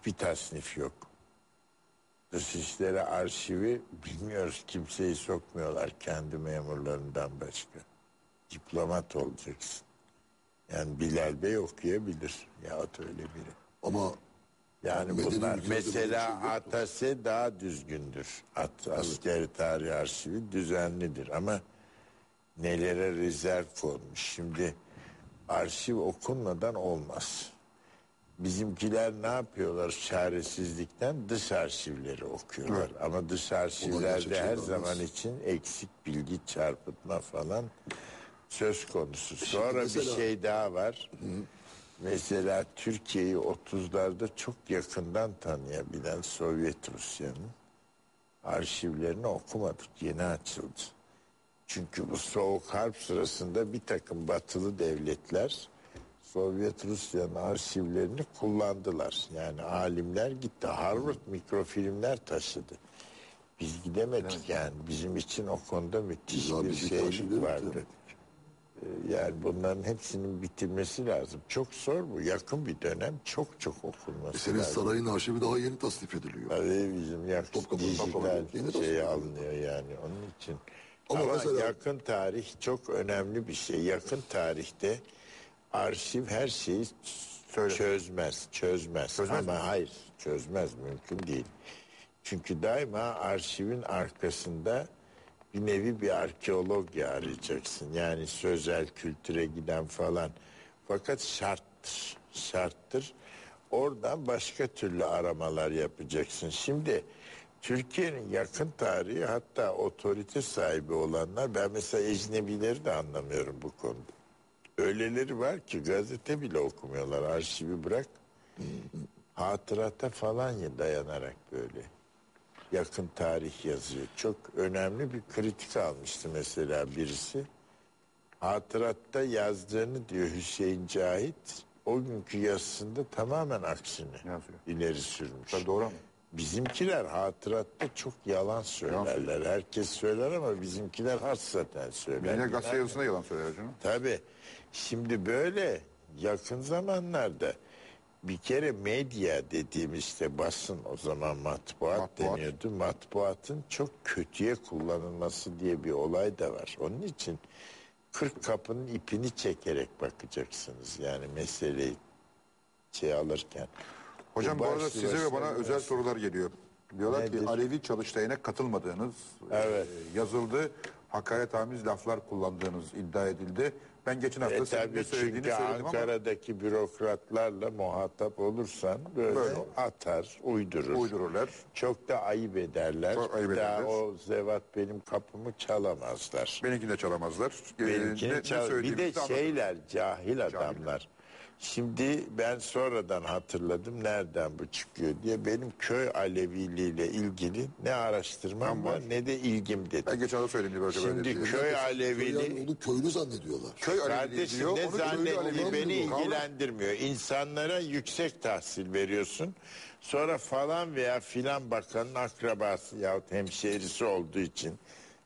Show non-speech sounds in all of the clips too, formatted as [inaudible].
hiçbir tasnif yok. Dışişleri arşivi bilmiyoruz kimseyi sokmuyorlar kendi memurlarından başka. Diplomat olacaksın. Yani Bilal Bey okuyabilir yahut öyle biri. Ama Yani Medeni bunlar mesela şey daha düzgündür. At, askeri tarih arşivi düzenlidir ama nelere rezerv konmuş. Şimdi arşiv okunmadan olmaz. Bizimkiler ne yapıyorlar çaresizlikten dış arşivleri okuyorlar. Ama dış arşivlerde her zaman için eksik bilgi çarpıtma falan söz konusu. Sonra bir mesela- şey daha var. Mesela Türkiye'yi 30'larda çok yakından tanıyabilen Sovyet Rusya'nın arşivlerini okumadık. Yeni açıldı. Çünkü bu soğuk harp sırasında bir takım batılı devletler Sovyet Rusya'nın arşivlerini kullandılar. Yani alimler gitti. Harvard mikrofilmler taşıdı. Biz gidemedik yani. Bizim için o konuda müthiş Biz bir şeylik vardı. Ee, Yani bunların hepsinin bitirmesi lazım. Çok zor bu. Yakın bir dönem çok çok okunması senin lazım. sarayın arşivi daha yeni tasnif ediliyor. Tabii bizim yakın dijital şey alınıyor yani onun için. Ama Ama, mesela- yakın tarih çok önemli bir şey. Yakın tarihte arşiv her şeyi çözmez, çözmez. Ama hayır, çözmez mümkün değil. Çünkü daima arşivin arkasında bir nevi bir arkeolog arayacaksın. Yani sözel kültüre giden falan. Fakat şarttır, şarttır. Oradan başka türlü aramalar yapacaksın. Şimdi Türkiye'nin yakın tarihi hatta otorite sahibi olanlar ben mesela ecnebileri de anlamıyorum bu konuda. Öyleleri var ki gazete bile okumuyorlar arşivi bırak. Hatırata falan ya dayanarak böyle yakın tarih yazıyor. Çok önemli bir kritik almıştı mesela birisi. Hatıratta yazdığını diyor Hüseyin Cahit o günkü yazısında tamamen aksini Yazıyor. ileri sürmüş. Tabii doğru ama. Bizimkiler hatıratta çok yalan söylerler. Herkes söyler ama bizimkiler hassaten söyler. Yine gazete yazısında yalan söyler canım. Tabii. Şimdi böyle yakın zamanlarda bir kere medya dediğim işte basın o zaman matbuat, Matbuat. deniyordu. Matbuatın çok kötüye kullanılması diye bir olay da var. Onun için 40 kapının ipini çekerek bakacaksınız yani meseleyi şey alırken. Hocam bu, arada başlı size ve bana özel sorular geliyor. Diyorlar Nedir? ki Alevi çalıştayına katılmadığınız Evet. e, yazıldı. Hakaretamiz laflar kullandığınız iddia edildi. Ben geçen hafta E senin ne söylediğini çünkü söyledim ama Ankara'daki bürokratlarla muhatap olursan böyle, Böyle atar, uydurur. uydururlar. Çok da ayıp ederler. Çok ayıp Bir daha ederler. o zevat benim kapımı çalamazlar. Benimkini de çalamazlar. E, Benimkini ne- ne çal- bir de şeyler cahil adamlar. Şimdi ben sonradan hatırladım nereden bu çıkıyor diye. Benim köy Aleviliğiyle ilgili ne araştırmam var ne de ilgim dedi. Ben geçen hafta söyledim böyle böyle Şimdi diye. köy Alevili onu köylü zannediyorlar. Köy Aleviliği Kardeşim diyor. ne zannettiği beni ilgilendirmiyor. İnsanlara yüksek tahsil veriyorsun. Sonra falan veya filan bakanın akrabası yahut hemşehrisi olduğu için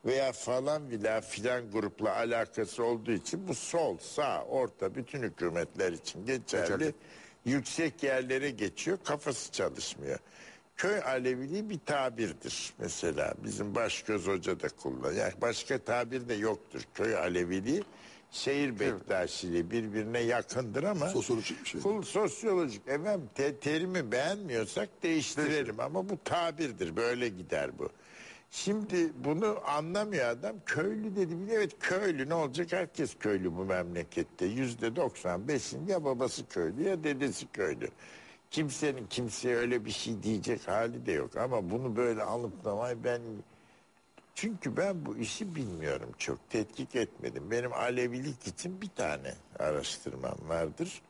veya falan veya filan grupla alakası olduğu için bu sol, sağ, orta bütün hükümetler için geçerli. Geçerli. Yüksek yerlere geçiyor, kafası çalışmıyor. Köy Aleviliği bir tabirdir mesela. Bizim Başgöz Hoca da kullanıyor. Yani başka tabir de yoktur. Köy Aleviliği şehir bektaşiliği birbirine yakındır ama Sosyolojik bir şey. Kul sosyolojik. Efendim te- terimi beğenmiyorsak değiştirelim ama bu tabirdir. Böyle gider bu. Şimdi bunu anlamıyor adam. Köylü dedi. Bir Evet köylü ne olacak? Herkes köylü bu memlekette. Yüzde 95'in ya babası köylü ya dedesi köylü. Kimsenin kimseye öyle bir şey diyecek hali de yok. Ama bunu böyle alıp "Vay ben çünkü ben bu işi bilmiyorum çok. Tetkik etmedim. Benim Alevilik için bir tane araştırmam vardır.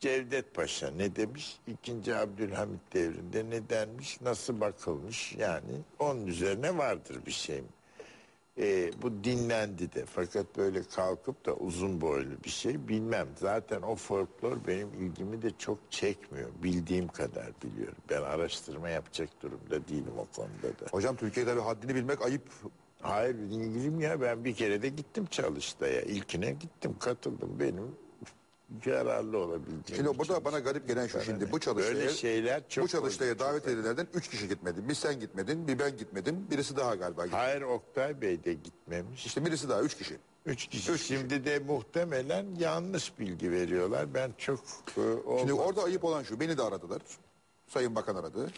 Cevdet Paşa ne demiş? İkinci Abdülhamit devrinde ne denmiş? Nasıl bakılmış? Yani onun üzerine vardır bir şey. Ee, bu dinlendi de fakat böyle kalkıp da uzun boylu bir şey bilmem. Zaten o folklor benim ilgimi de çok çekmiyor. Bildiğim kadar biliyorum. Ben araştırma yapacak durumda değilim o konuda da. Hocam Türkiye'de bir haddini bilmek ayıp. Hayır ilgilim ya ben bir kere de gittim Çalıştay'a. İlkine gittim katıldım benim yararlı olabileceğini. Şimdi burada bana garip gelen şu şimdi bu çalıştaya, Böyle şeyler çok bu çalıştaya davet edilenlerden üç kişi gitmedi. Bir sen gitmedin, bir ben gitmedim, birisi daha galiba gitti. Hayır Oktay Bey de gitmemiş. İşte birisi daha, üç kişi. Üç kişi. Üç kişi. Şimdi de muhtemelen yanlış bilgi veriyorlar. Ben çok e, Şimdi olmaz. orada ayıp olan şu, beni de aradılar. Sayın Bakan aradı.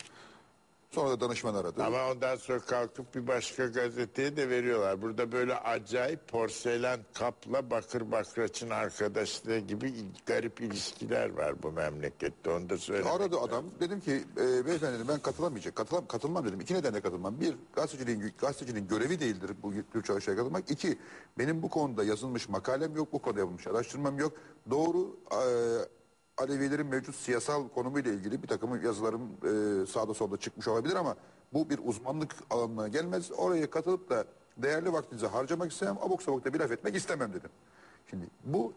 Sonra da danışman aradı. Ama ondan sonra kalkıp bir başka gazeteye de veriyorlar. Burada böyle acayip porselen kapla bakır bakraçın arkadaşlığı gibi garip ilişkiler var bu memlekette. Onu da söylemek Aradı lazım. adam. Dedim ki e, beyefendi dedim, ben katılamayacak. Katılam, katılmam dedim. İki nedenle katılmam. Bir, gazeteciliğin, gazeteciliğin görevi değildir bu tür çalışmaya katılmak. İki, benim bu konuda yazılmış makalem yok. Bu konuda yapılmış araştırmam yok. Doğru e, Alevilerin mevcut siyasal konumuyla ilgili bir takım yazılarım e, sağda solda çıkmış olabilir ama bu bir uzmanlık alanına gelmez. Oraya katılıp da değerli vaktinizi harcamak istemem. Abuk sabuk da bir laf etmek istemem dedim. Şimdi bu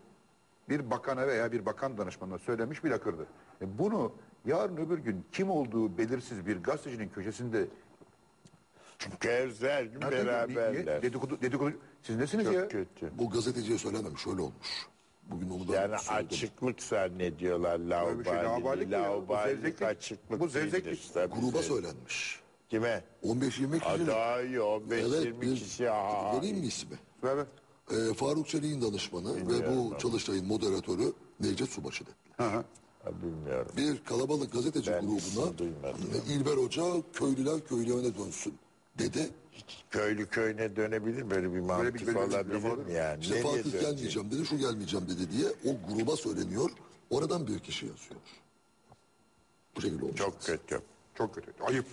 bir bakana veya bir bakan danışmanına söylenmiş bir lakırdı. E bunu yarın öbür gün kim olduğu belirsiz bir gazetecinin köşesinde Çünkü her gün Nereden- beraberler. niye? dedikodu, dedikodu, siz nesiniz ya? Çok kötü. Bu gazeteciye söylememiş şöyle olmuş. Bugün onu da Yani söyledim. açıklık zannediyorlar şey, laubali. laubalilik mi ya? Bu zevzeklik- açıklık bu zevzeklik. değildir. Tabii Gruba söylenmiş. Kime? 15-20 Ha, kişi. daha iyi 15-20 Evet, bir, kişi. Aa, vereyim mi ismi? Ver ver. Ee, Faruk Çelik'in danışmanı ve bu çalıştayın moderatörü Necdet Subaşı dediler. Hı hı. ha, bilmiyorum. Bir kalabalık gazeteci Ben grubuna ismini duymadım. İlber Hoca köylüler köylülerine dönsün dedi. Köylü köyüne dönebilir böyle bir mantık bir- böyle bir- olabilir bir- mi yani? İşte Nereye Fatih gelmeyeceğim dedi, şu gelmeyeceğim dedi diye o gruba söyleniyor. Oradan bir kişi yazıyor. Bu şekilde olmuş. Çok kötü. Çok kötü. Ayıp.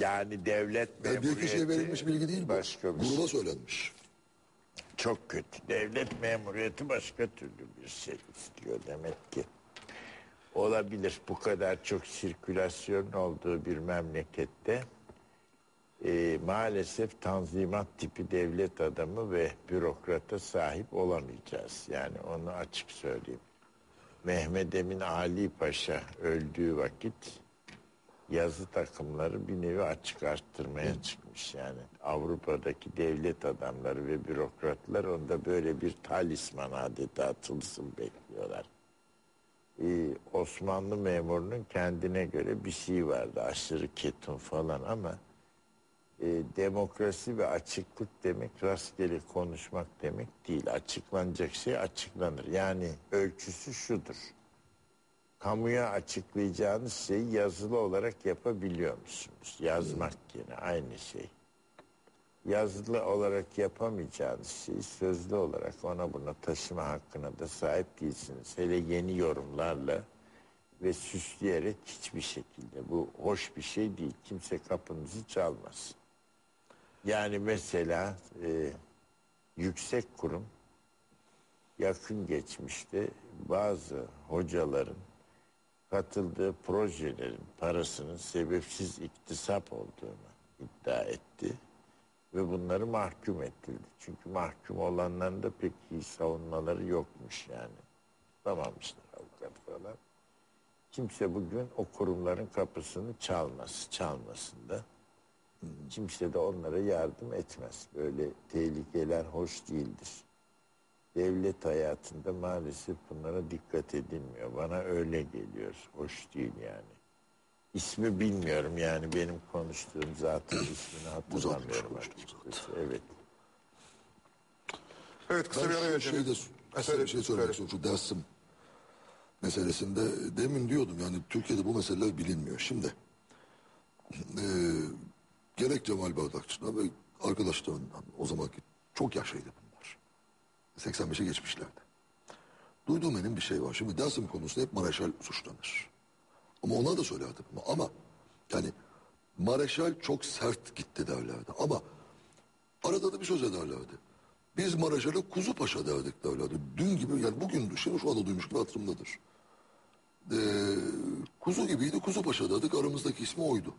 Yani devlet Yani bir kişiye memuriyeti verilmiş bilgi değil bu. Başka bir şey. Gruba söylenmiş. Çok kötü. Devlet memuriyeti başka türlü bir şey istiyor demek ki. Olabilir. Bu kadar çok sirkülasyon olduğu bir memlekette e, maalesef tanzimat tipi devlet adamı ve bürokrata sahip olamayacağız. Yani onu açık söyleyeyim. Mehmet Emin Ali Paşa öldüğü vakit yazı takımları bir nevi açık arttırmaya çıkmış yani. Avrupa'daki devlet adamları ve bürokratlar onda böyle bir talisman adeta atılsın bekliyorlar. Ee, Osmanlı memurunun kendine göre bir şey vardı aşırı ketum falan ama e, demokrasi ve açıklık demek rastgele konuşmak demek değil. Açıklanacak şey açıklanır. Yani ölçüsü şudur kamuya açıklayacağınız şeyi yazılı olarak yapabiliyor musunuz? Yazmak yine aynı şey. Yazılı olarak yapamayacağınız şeyi sözlü olarak ona buna taşıma hakkına da sahip değilsiniz. Hele yeni yorumlarla ve süsleyerek hiçbir şekilde. Bu hoş bir şey değil. Kimse kapınızı çalmaz. Yani mesela e, yüksek kurum yakın geçmişte bazı hocaların katıldığı projelerin parasının sebepsiz iktisap olduğunu iddia etti ve bunları mahkum ettirdi. Çünkü mahkum olanların da pek iyi savunmaları yokmuş yani. Tutamamışlar avukat falan. Kimse bugün o kurumların kapısını çalmaz, çalmasın da. Kimse de onlara yardım etmez. Böyle tehlikeler hoş değildir devlet hayatında maalesef bunlara dikkat edilmiyor. Bana öyle geliyor. Hoş değil yani. İsmi bilmiyorum yani benim konuştuğum [clears throat] zaten ismini hatırlamıyorum açıkçası. Evet. Evet kısa Ben bir ara vereceğim. şeyde bir şey söylemek istiyorum. Şu Dersim meselesinde demin diyordum yani Türkiye'de bu meseleler bilinmiyor. Şimdi e, gerek Cemal Bardakçı'na ve arkadaşlarından o zamanki çok yaşlıydı bunlar. 85'e geçmişlerdi. Duyduğum benim bir şey var. Şimdi Dersim konusunda hep Mareşal suçlanır. Ama onlar da söylerdi bunu. Ama yani Mareşal çok sert gitti derlerdi. Ama arada da bir söz ederlerdi. Biz Maraşal'a Kuzu Paşa derdik derlerdi. Dün gibi yani bugün şimdi şu anda duymuş gibi hatırımdadır. Ee, kuzu gibiydi Kuzu Paşa derdik aramızdaki ismi oydu.